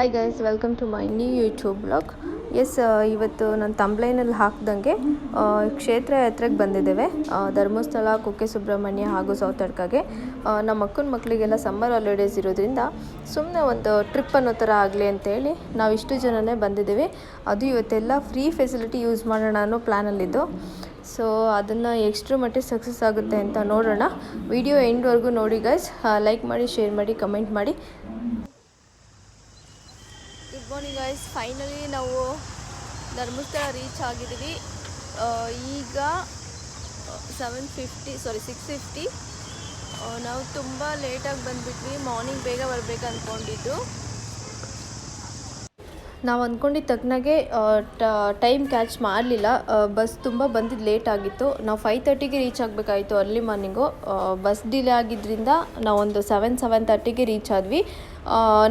Hi guys welcome to my new YouTube blogs ಇವತ್ತು ನಾನು ತಂಬ್ಲೈನಲ್ಲಿ ಹಾಕ್ದಂಗೆ ಕ್ಷೇತ್ರ ಯಾತ್ರೆಗೆ ಬಂದಿದ್ದೇವೆ. ಧರ್ಮಸ್ಥಳ, ಕುಕ್ಕೆ ಸುಬ್ರಹ್ಮಣ್ಯ ಹಾಗೂ ಸೌತಡ್ಕಾಗೆ ನಮ್ಮ ಅಕ್ಕನ ಮಕ್ಕಳಿಗೆಲ್ಲ ಸಮ್ಮರ್ ಹಾಲಿಡೇಸ್ ಇರೋದ್ರಿಂದ ಸುಮ್ಮನೆ ಒಂದು ಟ್ರಿಪ್ ಅನ್ನೋ ಥರ ಆಗಲಿ ಅಂತೇಳಿ ನಾವು ಇಷ್ಟು ಜನನೇ ಬಂದಿದ್ದೇವೆ. ಅದು ಇವತ್ತೆಲ್ಲ ಫ್ರೀ ಫೆಸಿಲಿಟಿ ಯೂಸ್ ಮಾಡೋಣ ಅನ್ನೋ ಪ್ಲ್ಯಾನಲ್ಲಿದ್ದು ಸೊ ಅದನ್ನು ಎಕ್ಸ್ಟ್ರಾ ಮಟ್ಟಿಗೆ ಸಕ್ಸಸ್ ಆಗುತ್ತೆ ಅಂತ ನೋಡೋಣ. ವಿಡಿಯೋ ಎಂಡ್ವರೆಗೂ ನೋಡಿ ಗೈಸ್ ಲೈಕ್ ಮಾಡಿ ಶೇರ್ ಮಾಡಿ ಕಮೆಂಟ್ ಮಾಡಿ. ಮಾರ್ನಿಂಗ್ ಗೈಸ್ ಫೈನಲಿ ನಾವು ಧರ್ಮಸ್ಥಳ ರೀಚ್ ಆಗಿದ್ದೀವಿ. ಈಗ seven fifty sorry six fifty ನಾವು ತುಂಬ ಲೇಟಾಗಿ ಬಂದುಬಿಟ್ವಿ. ಮಾರ್ನಿಂಗ್ ಬೇಗ ಬರಬೇಕು ಅಂದ್ಕೊಂಡಿದ್ದು ನಾವು ಅಂದ್ಕೊಂಡಿದ್ದ ತಕ್ಕನಾಗೆ ಟೈಮ್ ಕ್ಯಾಚ್ ಮಾಡಲಿಲ್ಲ. ಬಸ್ ತುಂಬ ಬಂದಿದ್ದು ಲೇಟ್ ಆಗಿತ್ತು. ನಾವು ಫೈವ್ ತರ್ಟಿಗೆ ರೀಚ್ ಆಗಬೇಕಾಯಿತು ಅರ್ಲಿ ಮಾರ್ನಿಂಗು ಬಸ್ ಡಿಲೇ ಆಗಿದ್ದರಿಂದ ನಾವೊಂದು ಸೆವೆನ್ ಸೆವೆನ್ ತರ್ಟಿಗೆ ರೀಚ್ ಆದ್ವಿ.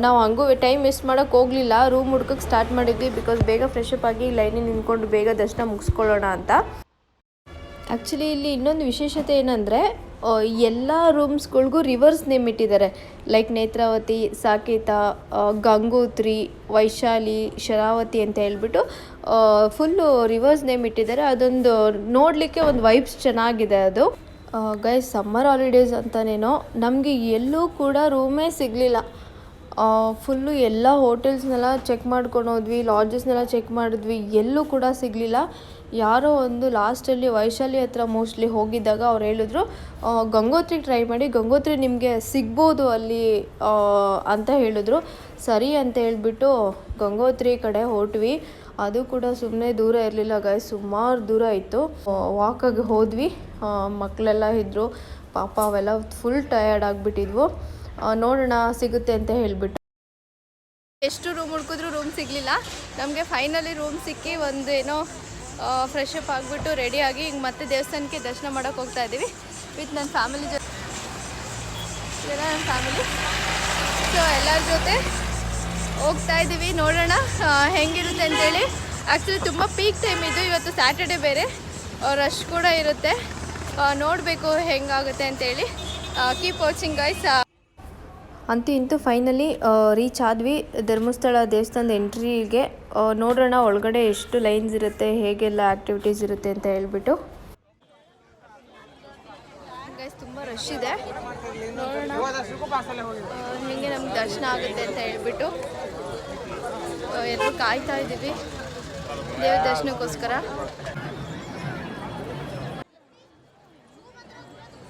ನಾವು ಹಂಗೂ ಟೈಮ್ ವೇಸ್ಟ್ ಮಾಡೋಕ್ಕೆ ಹೋಗಲಿಲ್ಲ. ರೂಮ್ ಹುಡ್ಕಕ್ಕೆ ಸ್ಟಾರ್ಟ್ ಮಾಡಿದ್ವಿ ಬಿಕಾಸ್ ಬೇಗ ಫ್ರೆಶಪ್ ಆಗಿ ಲೈನಿಗೆ ನಿಂತ್ಕೊಂಡು ಬೇಗ ದರ್ಶನ ಮುಗಿಸ್ಕೊಳ್ಳೋಣ ಅಂತ. ಆ್ಯಕ್ಚುಲಿ ಇಲ್ಲಿ ಇನ್ನೊಂದು ವಿಶೇಷತೆ ಏನಂದರೆ ಎಲ್ಲ ರೂಮ್ಸ್ಗಳಿಗೂ ರಿವರ್ಸ್ ನೇಮ್ ಇಟ್ಟಿದ್ದಾರೆ. ಲೈಕ್ ನೇತ್ರಾವತಿ, ಸಾಕೇತ ಗಂಗೋತ್ರಿ, ವೈಶಾಲಿ, ಶರಾವತಿ ಅಂತ ಹೇಳ್ಬಿಟ್ಟು ಫುಲ್ಲು ರಿವರ್ಸ್ ನೇಮ್ ಇಟ್ಟಿದ್ದಾರೆ. ಅದೊಂದು ನೋಡಲಿಕ್ಕೆ ಒಂದು ವೈಬ್ಸ್ ಚೆನ್ನಾಗಿದೆ ಅದು. ಗೈ ಸಮ್ಮರ್ ಹಾಲಿಡೇಸ್ ಅಂತನೇನೋ. ನಮಗೆ ಎಲ್ಲೂ ಕೂಡ ರೂಮೇ ಸಿಗಲಿಲ್ಲ. ಫುಲ್ಲು ಎಲ್ಲ ಹೋಟೆಲ್ಸ್ನೆಲ್ಲ ಚೆಕ್ ಮಾಡ್ಕೊಂಡು ಹೋದ್ವಿ ಲಾಡ್ಜಸ್ನೆಲ್ಲ ಚೆಕ್ ಮಾಡಿದ್ವಿ, ಎಲ್ಲೂ ಕೂಡ ಸಿಗಲಿಲ್ಲ. ಯಾರೋ ಒಂದು ಲಾಸ್ಟಲ್ಲಿ ವೈಶಾಲಿ ಹತ್ರ ಮೋಸ್ಟ್ಲಿ ಹೋಗಿದ್ದಾಗ ಅವ್ರು ಹೇಳಿದ್ರು ಗಂಗೋತ್ರಿ ಟ್ರೈ ಮಾಡಿ, ಗಂಗೋತ್ರಿ ನಿಮಗೆ ಸಿಗ್ಬೋದು ಅಲ್ಲಿ ಅಂತ ಹೇಳಿದ್ರು. ಸರಿ ಅಂತ ಹೇಳಿಬಿಟ್ಟು ಗಂಗೋತ್ರಿ ಕಡೆ ಹೊರಟ್ವಿ. ಅದು ಕೂಡ ಸುಮ್ಮನೆ ದೂರ ಇರಲಿಲ್ಲ ಗಾಯ ಸುಮಾರು ದೂರ ಇತ್ತು. ವಾಕಾಗಿ ಹೋದ್ವಿ. ಮಕ್ಕಳೆಲ್ಲ ಇದ್ದರು ಪಾಪ ಅವೆಲ್ಲ ಫುಲ್ ಟಯರ್ಡ್ ಆಗಿಬಿಟ್ಟಿದ್ವು. ನೋಡೋಣ, ಸಿಗುತ್ತೆ ಅಂತ ಹೇಳಿಬಿಟ್ಟು. ಎಷ್ಟು ರೂಮ್ ಹುಡ್ಕಿದ್ರು ರೂಮ್ ಸಿಗಲಿಲ್ಲ. ನಮಗೆ ಫೈನಲಿ ರೂಮ್ ಸಿಕ್ಕಿ ಒಂದು ಏನೋ ಫ್ರೆಶ್ ಅಪ್ ಆಗಿಬಿಟ್ಟು ರೆಡಿಯಾಗಿ ಹಿಂಗೆ ಮತ್ತೆ ದೇವಸ್ಥಾನಕ್ಕೆ ದರ್ಶನ ಮಾಡೋಕೆ ಹೋಗ್ತಾ ಇದ್ದೀವಿ ವಿತ್ ನನ್ನ ಫ್ಯಾಮಿಲಿ ಜೊತೆ ನನ್ನ ಫ್ಯಾಮಿಲಿ ಸೊ ಎಲ್ಲರ ಜೊತೆ ಹೋಗ್ತಾ ಇದ್ದೀವಿ, ನೋಡೋಣ ಹೆಂಗಿರುತ್ತೆ ಅಂತೇಳಿ. ಆ್ಯಕ್ಚುಲಿ ತುಂಬ ಪೀಕ್ ಟೈಮ್ ಇದು, ಇವತ್ತು ಸ್ಯಾಟರ್ಡೆ ಬೇರೆ. ರಶ್ ಕೂಡ ಇರುತ್ತೆ. ನೋಡಬೇಕು ಹೆಂಗಾಗುತ್ತೆ ಅಂತೇಳಿ. ಕೀಪ್ ವಾಚಿಂಗ್ ಗೈಸ್ ಅಂತೂ ಇಂತೂ ಫೈನಲಿ ರೀಚ್ ಆದ್ವಿ. ಧರ್ಮಸ್ಥಳ ದೇವಸ್ಥಾನದ ಎಂಟ್ರಿಗೆ ನೋಡೋಣ ಒಳಗಡೆ ಎಷ್ಟು ಲೈನ್ಸ್ ಇರುತ್ತೆ, ಹೇಗೆಲ್ಲ ಆ್ಯಕ್ಟಿವಿಟೀಸ್ ಇರುತ್ತೆ ಅಂತ ಹೇಳ್ಬಿಟ್ಟು. ತುಂಬ ರಶ್ ಇದೆ. ನೋಡೋಣ. ಹೆಂಗೆ ನಮ್ಗೆ ದರ್ಶನ ಆಗುತ್ತೆ ಅಂತ ಹೇಳ್ಬಿಟ್ಟು. ಎಲ್ಲರೂ ಕಾಯ್ತಾ ಇದ್ದೀವಿ. ದೇವ್ರ ದರ್ಶನಕ್ಕೋಸ್ಕರ.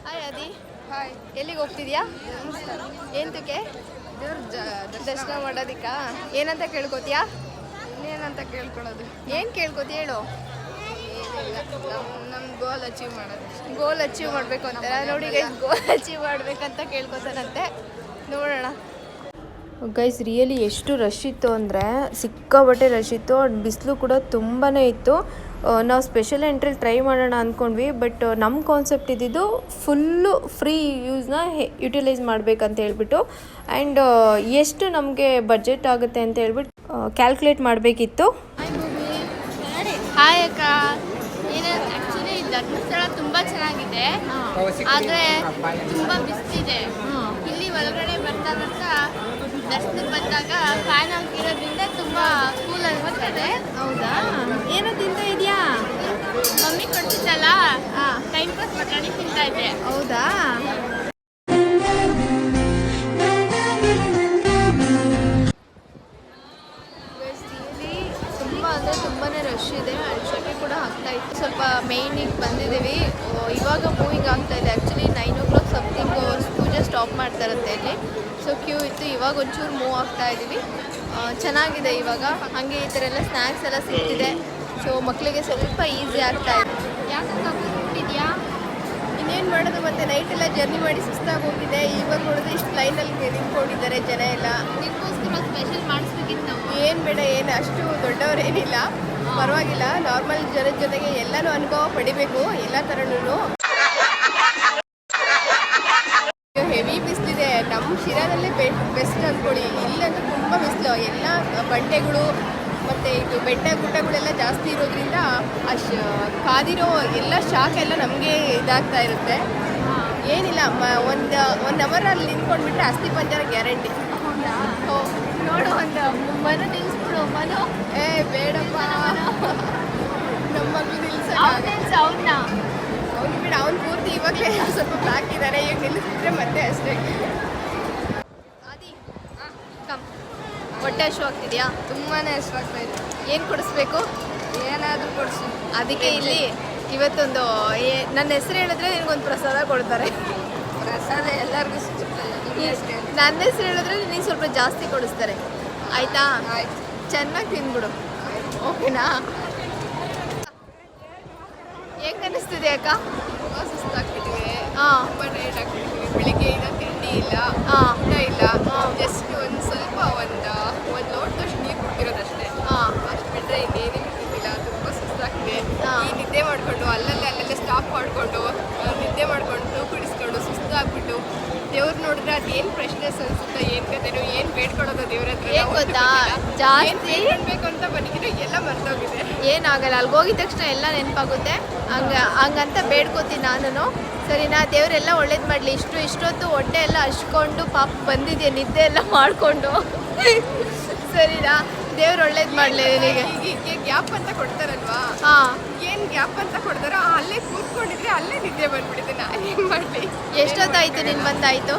ಹಾಯ್ ಅದಿ ಹಾಯ್ ಎಲ್ಲಿಗೆ ಹೋಗ್ತಿದ್ಯಾ? ಏಂತಕ್ಕೆ ದರ್ಶನ ಮಾಡೋದಿಕ್ಕಾ? ಏನಂತ ಕೇಳ್ಕೊತೀಯಾ? ಇನ್ನೇನಂತ ಕೇಳ್ಕೊಳ್ಳೋದು ಏನು ಕೇಳ್ಕೊತಿ ಹೇಳು. ನಮ್ಮ ಗೋಲ್ ಅಚೀವ್ ಮಾಡೋದು ಗೋಲ್ ಅಚೀವ್ ಮಾಡಬೇಕು ಅಂತಾರೆ ನೋಡಿ ಗೈಸ್ ಗೋಲ್ ಅಚೀವ್ ಮಾಡಬೇಕಂತ ಕೇಳ್ಕೊತಾನಂತೆ ನೋಡೋಣ. ಗೈಸ್ ರಿಯಲಿ ಎಷ್ಟು ರಶ್ ಇತ್ತು ಅಂದರೆ ಸಿಕ್ಕಾಬಟ್ಟೆ ರಶ್ ಇತ್ತು. ಬಿಸಿಲು ಕೂಡ ತುಂಬಾ ಇತ್ತು. ನಾವು ಸ್ಪೆಷಲ್ ಎಂಟ್ರಿ ಟ್ರೈ ಮಾಡೋಣ ಅಂದ್ಕೊಂಡ್ವಿ ಬಟ್ ನಮ್ಮ ಕಾನ್ಸೆಪ್ಟ್ ಇದ್ದಿದ್ದು ಫುಲ್ಲು ಫ್ರೀ ಯೂಸ್ನ ಯುಟಿಲೈಸ್ ಮಾಡಬೇಕಂತ ಹೇಳ್ಬಿಟ್ಟು ಆ್ಯಂಡ್ ಎಷ್ಟು ನಮಗೆ ಬಜೆಟ್ ಆಗುತ್ತೆ ಅಂತ ಹೇಳ್ಬಿಟ್ಟು ಕ್ಯಾಲ್ಕುಲೇಟ್ ಮಾಡಬೇಕಿತ್ತು. ಹಾಯ್ ಅಕ್ಕ. ಏನು ಆ್ಯಕ್ಚುಲಿ ಧರ್ಮಸ್ಥಳ ತುಂಬ ಚೆನ್ನಾಗಿದೆ. ಆದರೆ ತುಂಬಾ ಬಿಸಿಲಿದೆ. ಇಲ್ಲಿ ಒಳಗಡೆ ಬರ್ತಾ ಬರ್ತಾ ದರ್ಶನಕ್ಕೆ ಬಂದಾಗ ಫ್ಯಾನ್ ಹಾಕಿರೋದ್ರಿಂದ ತುಂಬ ಕೂಲ್ ಅನ್ಸುತ್ತದೆ ಹೌದಾ? ಏನೋ ತಿಂತ ಇದೆಯಾ? ಮಮ್ಮಿ ಕೊಡ್ತಿದ್ದಲ್ಲ ಟೈಮ್ ಪಾಸ್ ಮಾಡ್ಕೊಂಡು ತಿಂತಾ ಇದ್ದೆ. ಹೌದಾ? ಆಗ್ತಾ ಇದ್ದೀವಿ. ಚೆನ್ನಾಗಿದೆ ಇವಾಗ. ಹಾಗೆ ಈ ಥರ ಎಲ್ಲ ಸ್ನ್ಯಾಕ್ಸ್ ಎಲ್ಲ ಸಿಗ್ತಿದೆ. ಸೊ ಮಕ್ಕಳಿಗೆ ಸ್ವಲ್ಪ ಈಸಿ ಆಗ್ತಾ ಇದೆ. ಯಾಕಿದೆಯಾ ಇನ್ನೇನು ಮಾಡೋದು ಮತ್ತೆ ನೈಟ್ ಎಲ್ಲ ಜರ್ನಿ ಮಾಡಿ ಸುಸ್ತಾಗಿ ಹೋಗಿದೆ. ಇವಾಗ ನೋಡಿದ್ರೆ ಇಷ್ಟು ಲೈನಲ್ಲಿ ನಿಂತ್ಕೊಂಡಿದ್ದಾರೆ ಜನ ಎಲ್ಲ. ನಿಮಗೋಸ್ಕರ ಸ್ಪೆಷಲ್ ಮಾಡಿಸ್ಬೇಕಿತ್ತು ನಾವು. ಏನು ಬೇಡ ಏನು ಅಷ್ಟು ದೊಡ್ಡವರೇನಿಲ್ಲ. ಪರವಾಗಿಲ್ಲ ನಾರ್ಮಲ್ ಜನದ ಜೊತೆಗೆ ಎಲ್ಲನೂ ಅನುಭವ ಪಡಿಬೇಕು ಎಲ್ಲ ಥರನೂ ಹೆವಿ ಬಿಸಿಲಿದೆ ನಮ್ಮ ಶಿರಾದಲ್ಲೇ ಬೆಸ್ಟ್ ಅಂದ್ಕೊಳ್ಳಿ ಇಲ್ಲಂತೂ ತುಂಬ ಬಿಸಿಲು ಎಲ್ಲ ಬಂಡೆಗಳು ಮತ್ತು ಇದು ಬೆಟ್ಟ ಗುಡ್ಡಗಳೆಲ್ಲ ಜಾಸ್ತಿ ಇರೋದ್ರಿಂದ ಅಶ್ ಕಾದಿರೋ ಎಲ್ಲ ಶಾಖ ಎಲ್ಲ ನಮಗೆ ಇದಾಗ್ತಾ ಇರುತ್ತೆ. ಏನಿಲ್ಲ ಮ ಒಂದು ಒಂದು ಅವರ್ ಅಲ್ಲಿ ನಿಂತ್ಕೊಂಡ್ಬಿಟ್ರೆ ಅಸ್ಥಿ ಪಂಜರ ಗ್ಯಾರಂಟಿ. ನೋಡು ಒಂದು ಮನು ನಿಲ್ಸ್ಬಿಡು ಮನು. ಏ ಬೇಡಪ್ಪ. ನಮ್ಮ ಮಗು ನಿಲ್ಸ ಅವ್ನು ನಿಲ್ಸು ಅವನ್ನ ಅವ್ನು ಬಿಡ ಅವ್ನು ಪೂರ್ತಿ ಇವಾಗಲೇ ಸ್ವಲ್ಪ ಬ್ಲಾಕ್ ಇದ್ದಾರೆ ಈಗ ನಿಲ್ಲಿಸಿದ್ರೆ ಮತ್ತೆ ಅಷ್ಟೇ. ಹೊಟ್ಟೆ ಹಸು ಆಗ್ತಿದ್ಯಾ? ತುಂಬಾ ಆಗ್ತಾ ಇದೆ. ಏನು ಕೊಡಿಸ್ಬೇಕು? ಏನಾದರೂ ಕೊಡಿಸು. ಅದಕ್ಕೆ ಇಲ್ಲಿ ಇವತ್ತೊಂದು ಏ- ನನ್ನ ಹೆಸರು ಹೇಳಿದ್ರೆ ನಿನಗೊಂದು ಪ್ರಸಾದ ಕೊಡ್ತಾರೆ. ಪ್ರಸಾದ ಎಲ್ಲರಿಗೂ ಸಿಗುತ್ತೆ. ನನ್ನ ಹೆಸರು ಹೇಳಿದ್ರೆ ನಿನಗೆ ಸ್ವಲ್ಪ ಜಾಸ್ತಿ ಕೊಡಿಸ್ತಾರೆ. ಆಯ್ತಾ? ಆಯ್ತು. ಚೆನ್ನಾಗಿ ತಿಂದ್ಬಿಡು. ಓಕೆನಾ? ಹೆಂಗ್ ಅನಿಸ್ತಿದೆ ಅಕ್ಕ? ತುಂಬ ಸುಸ್ತಾಗ್ತಿದ್ದೀವಿ ಹಾಂ. ತುಂಬ ಟೈರ್ಡ್ ಆಗ್ತಿದ್ದೀವಿ ಬೆಳಿಗ್ಗೆಯಿಂದ ತಿಂಡಿ ಇಲ್ಲ ಹಾಂ. ಊಟ ಇಲ್ಲ. ಜಸ್ಟ್ ಒಂದು ಸ್ವಲ್ಪ ಒಂದು ಮಾಡಿಕೊಂಡು ಅಲ್ಲಲ್ಲೇ ಅಲ್ಲಲ್ಲೇ ಸ್ಟಾಪ್ ಮಾಡಿಕೊಂಡು ನಿದ್ದೆ ಮಾಡಿಕೊಂಡು ಕುಡಿಸ್ಕೊಂಡು ಸುಸ್ತಾಗ್ಬಿಟ್ಟು ದೇವ್ರು ನೋಡಿದ್ರೆ ಅದೇನು ಫ್ರೆಶ್ನೆಸ್ ಅನ್ಸುತ್ತೆ ಏನು ಕತೆನೋ ಏನು ಬೇಡ್ಕೊಳ್ಳೋದು ದೇವ್ರ ಹತ್ರ ಏನ್ ಗೊತ್ತಾ? ಜಾಸ್ತಿ- ಬೇಡ್ಕೊಳ್ಬೇಕು ಅಂತ ಬಂದಿದ್ರೆ ಎಲ್ಲ ಮರ್ತೋಗಿದೆ. ಏನಾಗಲ್ಲ ಅಲ್ಲಿ ಹೋಗಿದ ತಕ್ಷಣ ಎಲ್ಲ ನೆನಪಾಗುತ್ತೆ. ಹಂಗ ಹಂಗಂತ ಬೇಡ್ಕೋತೀನಿ ನಾನು ಸರಿನಾ ದೇವರೆಲ್ಲ ಒಳ್ಳೇದು ಮಾಡಲಿ. ಇಷ್ಟು ಇಷ್ಟೊತ್ತು ಹೊಟ್ಟೆ ಎಲ್ಲ ಹಚ್ಕೊಂಡು ಪಾಪ ಬಂದಿದ್ಯಾ ನಿದ್ದೆ ಎಲ್ಲ ಮಾಡಿಕೊಂಡು. ಸರಿನಾ ದೇವ್ರು ಒಳ್ಳೇದು ಮಾಡಲಿ ನಿನಗೆ. ಈಗ ಗ್ಯಾಪ್ ಅಂತ ಕೊಡ್ತಾರಲ್ವಾ? ಹಾಂ. ಏನು ಗ್ಯಾಪ್ ಅಂತ ಕೊಡ್ತಾರೋ ಅಲ್ಲೇ ಕೂತ್ಕೊಂಡಿದ್ರೆ ಅಲ್ಲೇ ನಿದ್ದೆ ಬಂದ್ಬಿಡುತ್ತೆ. ನಾನು ಏನು ಮಾಡಲಿ? ಎಷ್ಟೊತ್ತಾಯ್ತು ನಿನ್ ಬಂದಾಯ್ತು?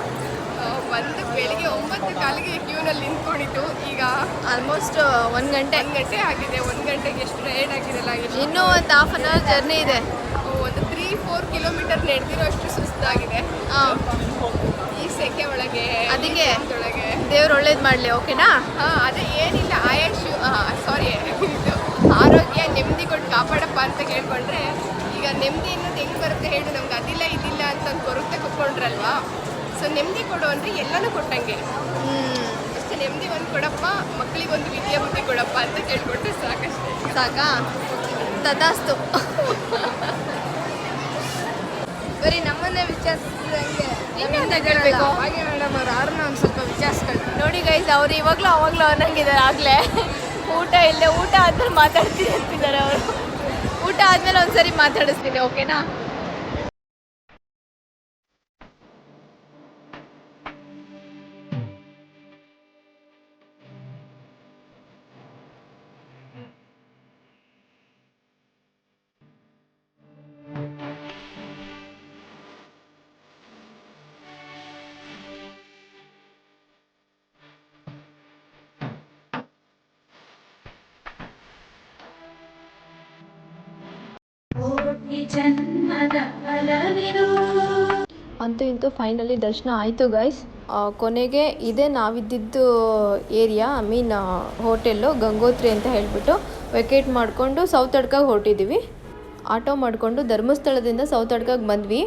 ಒಂದು ಬೆಳಿಗ್ಗೆ ಒಂಬತ್ತು ಕಾಲಿಗೆ ಕ್ಯೂನಲ್ಲಿ ನಿಂತ್ಕೊಂಡಿತ್ತು ಈಗ ಆಲ್ಮೋಸ್ಟ್ ಒಂದು ಗಂಟೆ. ಒಂದು ಗಂಟೆ ಆಗಿದೆ. ಒಂದು ಗಂಟೆಗೆ ಎಷ್ಟು ರೇಡ್ ಆಗಿರಲ್ಲ ಎಷ್ಟು ಇನ್ನೂ ಒಂದು ಹಾಫ್ ಅನ್ ಅವರ್ ಜರ್ನಿ ಇದೆ. ಒಂದು ತ್ರೀ ಫೋರ್ ಕಿಲೋಮೀಟರ್ ನಡೆದಿರೋ ಅಷ್ಟು ಸುಸ್ತಾಗಿದೆ. ಈ ಸೆಕೆ ಒಳಗೆ ಅದಕ್ಕೆ? ಒಳಗೆ ದೇವ್ರು ಒಳ್ಳೇದು ಮಾಡಲಿ ಓಕೆನಾ ಹಾ ಅದೇ ಏನಿಲ್ಲ. ಅಂದ್ರೆ ಎಲ್ಲನೂ ಕೊಟ್ಟಂಗೆ. ಅಷ್ಟೇ ನೆಮ್ಮದಿ ಒಂದು ಕೊಡಪ್ಪ ಮಕ್ಕಳಿಗೆ ಒಂದು ವಿದ್ಯಾಭ್ಯಾಸ ಕೊಡಪ್ಪ ಅಂತ ಕೇಳ್ಕೊಟ್ಟು ಸಾಕಷ್ಟು. ಸಾಕಾ? ತದಾಸ್ತು ಬರೀ ನಮ್ಮನ್ನೇ ವಿಚಾರಿಸಿದಂಗೆ ಇನ್ನೊಂದು ಹೇಳಬೇಕು ಹಾಗೆ ಮೇಡಮ್ ಅವ್ರು ಯಾರನ್ನ ಒಂದು ಸ್ವಲ್ಪ ವಿಚಾರಿಸ್ಕೊಂಡು ನೋಡಿ ಗೈಸ್ ಅವ್ರು ಇವಾಗಲೂ ಅವಾಗಲೂ ಅನ್ನಂಗಿದ್ದಾರೆ ಆಗಲೇ. ಊಟ ಇಲ್ಲೇ ಊಟ ಆದ್ಮೇಲೆ ಮಾತಾಡ್ತೀನಿ ಅಂತಿದ್ದಾರೆ ಅವರು. ಊಟ ಆದ್ಮೇಲೆ ಒಂದ್ಸರಿ ಮಾತಾಡಿಸ್ತೀನಿ ಓಕೆನಾ ಅಂತೂ ಇಂತೂ ಫೈನಲಿ ದರ್ಶನ ಆಯಿತು ಗೈಸ್ ಕೊನೆಗೆ ಇದೇ ನಾವಿದ್ದಿದ್ದು area I mean hotel Gangotri ಅಂತ ಹೇಳಿಬಿಟ್ಟು ವೆಕೇಟ್ ಮಾಡಿಕೊಂಡು ಸೌತ್ ಅಡ್ಕಾಗೆ ಹೊರಟಿದ್ದೀವಿ ಆಟೋ ಮಾಡಿಕೊಂಡು ಧರ್ಮಸ್ಥಳದಿಂದ ಸೌತ್ ಅಡ್ಕಾಗೆ ಬಂದ್ವಿ.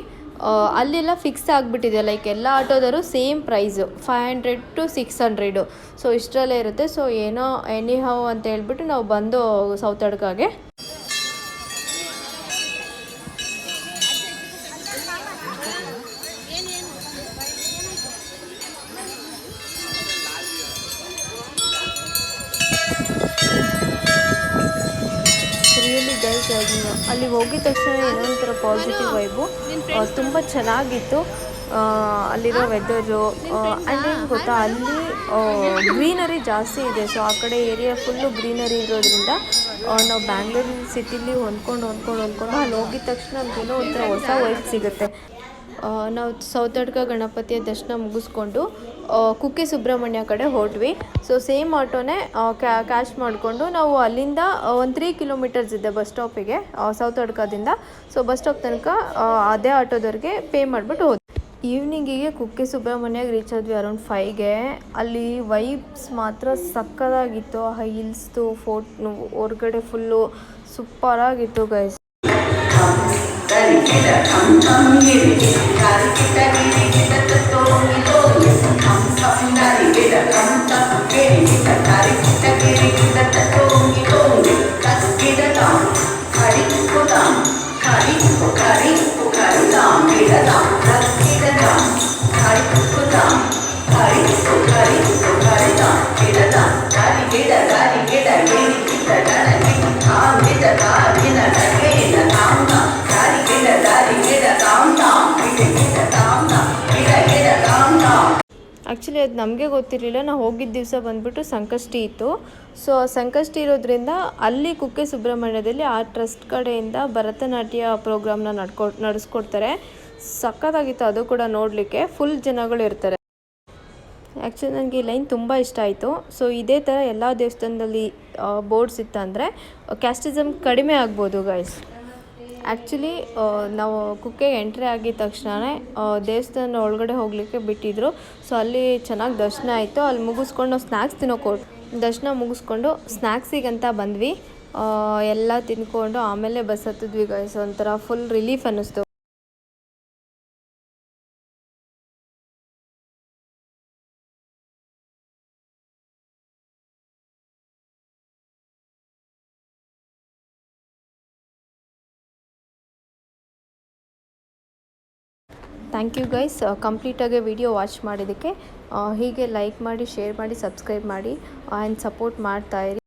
ಅಲ್ಲೆಲ್ಲ ಫಿಕ್ಸ್ ಆಗಿಬಿಟ್ಟಿದೆ ಲೈಕ್ ಎಲ್ಲ ಆಟೋದವರು same price five hundred to six hundred so ಇಷ್ಟರಲ್ಲೇ ಇರುತ್ತೆ. ಸೊ ಏನೋ ಎನಿ ಹೌ ಅಂತ ಹೇಳ್ಬಿಟ್ಟು ನಾವು ಬಂದು ಸೌತ್ ಅಡ್ಕಾಗೆ ಅಲ್ಲಿ ಹೋಗಿದ ತಕ್ಷಣ ಏನೋ ಒಂಥರ ಪಾಸಿಟಿವ್ ವೈಬು ತುಂಬ ಚೆನ್ನಾಗಿತ್ತು. ಅಲ್ಲಿರೋ ವೆದರು ಆ್ಯಂಡ್ ಏನು ಗೊತ್ತಾ, ಅಲ್ಲಿ ಗ್ರೀನರಿ ಜಾಸ್ತಿ ಇದೆ. ಸೊ ಆ ಕಡೆ ಏರಿಯಾ ಫುಲ್ಲು ಗ್ರೀನರಿ ಇರೋದ್ರಿಂದ ನಾವು ಬ್ಯಾಂಗ್ಳೂರು ಸಿಟಿಲಿ ಹೊಂದ್ಕೊಂಡು ಹೊಂದ್ಕೊಂಡು ಹೊಂದ್ಕೊಂಡು, ಅಲ್ಲಿ ಹೋಗಿದ ತಕ್ಷಣ ನಮಗೇನೋ ಒಂಥರ ಹೊಸ ವೈಬ್ ಸಿಗುತ್ತೆ. ನಾವು ಸೌತಡ್ಕ ಗಣಪತಿಯ ದರ್ಶನ ಮುಗಿಸ್ಕೊಂಡು ಕುಕ್ಕೆ ಸುಬ್ರಹ್ಮಣ್ಯ ಕಡೆ ಹೊರಟ್ವಿ ಸೊ ಸೇಮ್ ಆಟೋನೇ ಕ್ಯಾ, ಕ್ಯಾಶ್ ಮಾಡಿಕೊಂಡು ನಾವು ಅಲ್ಲಿಂದ ಒಂದು ತ್ರೀ ಕಿಲೋಮೀಟರ್ಸ್ ಇದೆ ಬಸ್ ಸ್ಟಾಪಿಗೆ ಸೌತಡ್ಕದಿಂದ ಸೊ ಬಸ್ ಸ್ಟಾಪ್ ತನಕ ಅದೇ ಆಟೋದವ್ರಿಗೆ ಪೇ ಮಾಡಿಬಿಟ್ಟು ಹೋದ್ವಿ. ಈವ್ನಿಂಗಿಗೆ ಕುಕ್ಕೆ ಸುಬ್ರಹ್ಮಣ್ಯಗೆ ರೀಚ್ ಆದ್ವಿ ಅರೌಂಡ್ ಫೈವ್ಗೆ ಅಲ್ಲಿ ವೈಬ್ಸ್ ಮಾತ್ರ ಸಕ್ಕದಾಗಿತ್ತು. ಆ ಹಿಲ್ಸ್ದು ಫೋಟ್ ಹೊರ್ಗಡೆ ಫುಲ್ಲು ಸೂಪರಾಗಿತ್ತು ಗೈಸ್ గిడ ఠం ఠం గిరి గిరి గిరి గిడ గిరి గిడ తో ನಮಗೆ ಗೊತ್ತಿರಲಿಲ್ಲ. ನಾವು ಹೋಗಿದ್ದ ದಿವಸ ಬಂದುಬಿಟ್ಟು ಸಂಕಷ್ಟಿ ಇತ್ತು. ಸೊ ಸಂಕಷ್ಟಿ ಇರೋದ್ರಿಂದ ಅಲ್ಲಿ ಕುಕ್ಕೆ ಸುಬ್ರಹ್ಮಣ್ಯದಲ್ಲಿ ಆ ಟ್ರಸ್ಟ್ ಕಡೆಯಿಂದ ಭರತನಾಟ್ಯ ಪ್ರೋಗ್ರಾಮ್ನ ನಡ್ಕೊ, ನಡೆಸ್ಕೊಡ್ತಾರೆ. ಸಖತ್ತಾಗಿತ್ತು ಅದು ಕೂಡ ನೋಡಲಿಕ್ಕೆ. ಫುಲ್ ಜನಗಳು ಇರ್ತಾರೆ. ಆ್ಯಕ್ಚುಲಿ ನನಗೆ ಈ ಲೈನ್ ತುಂಬ ಇಷ್ಟ ಆಯಿತು. ಸೊ ಇದೇ ಥರ ಎಲ್ಲ ದೇವಸ್ಥಾನದಲ್ಲಿ ಬೋರ್ಡ್ಸ್ ಇತ್ತಂದರೆ ಕ್ಯಾಸ್ಟಿಸಮ್ ಕಡಿಮೆ ಆಗ್ಬೋದು ಗೈಸ್ ಆ್ಯಕ್ಚುಲಿ ನಾವು ಕುಕ್ಕೆ ಎಂಟ್ರಿ ಆಗಿದ ತಕ್ಷಣವೇ ದೇವಸ್ಥಾನ ಒಳಗಡೆ ಹೋಗಲಿಕ್ಕೆ ಬಿಟ್ಟಿದ್ರು. ಸೊ ಅಲ್ಲಿ ಚೆನ್ನಾಗಿ ದರ್ಶನ ಆಯಿತು. ಅಲ್ಲಿ ಮುಗಿಸ್ಕೊಂಡು ಸ್ನ್ಯಾಕ್ಸ್ ತಿನ್ನೋಕೆ ದರ್ಶನ ಮುಗಿಸ್ಕೊಂಡು ಸ್ನ್ಯಾಕ್ಸಿಗಂತ ಬಂದ್ವಿ. ಎಲ್ಲ ತಿನ್ಕೊಂಡು ಆಮೇಲೆ ಬಸ್ ಹತ್ತಿದ್ವಿ ಗೈಸ್ ಒಂಥರ ಫುಲ್ ರಿಲೀಫ್ ಅನ್ನಿಸ್ತು. Thank you guys. ಕಂಪ್ಲೀಟಾಗಿ ವಿಡಿಯೋ ವಾಚ್ ಮಾಡಿದ್ದಕ್ಕೆ ಹೀಗೆ ಲೈಕ್ ಮಾಡಿ ಶೇರ್ ಮಾಡಿ ಸಬ್ಸ್ಕ್ರೈಬ್ ಮಾಡಿ ಆ್ಯಂಡ್ ಸಪೋರ್ಟ್ ಮಾಡ್ತಾಯಿರಿ